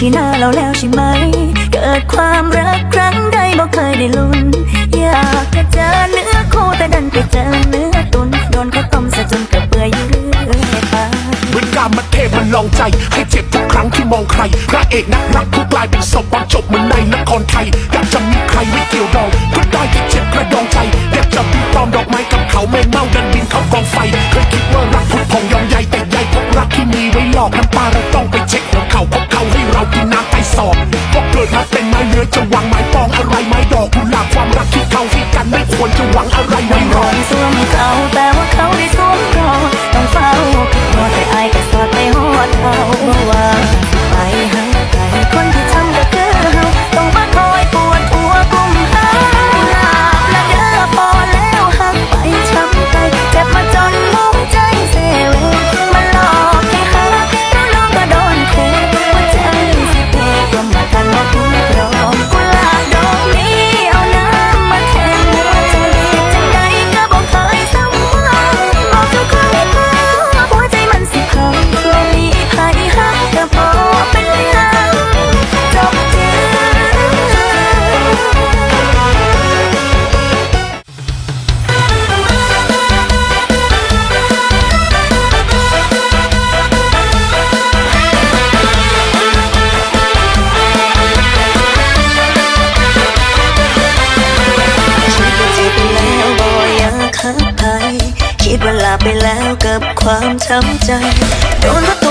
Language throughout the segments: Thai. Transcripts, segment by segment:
ที่น่าเราแล้วใช่ไหม เกิดความรักครั้งใดบ่เคยได้ลุ้น อยากจะเจอเนื้อคู่แต่ดันไปเจอเนื้อตุนโดนเขาต้มซะจนกระเปื่อยืดไปเหมือนการมาเทพมันลองใจ ให้เจ็บทุกครั้งที่มองใคร พระเอกนักรักผู้กลายเป็นศพวางจบเหมือนในละครไทยอยากจะมีใครไม่เกี่ยวดองก็ได้ที่เจ็บกระดองใจอยากจะมีลอมดอกไม้กับเขาแม่เมาดันบินเข้ากองไฟเคยคิดว่ารักผู้พองยอมใหญ่แต่ใหญ่พบรักที่มีไว้หลอกน้ำตา ธอจะวางหมายปองอะไร ความช้ำใจ โดนรถ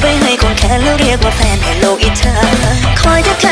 ไว้ให้คนแค่แล้วเรียกว่าแฟนแห่โลกอีเธอคอยจะกทา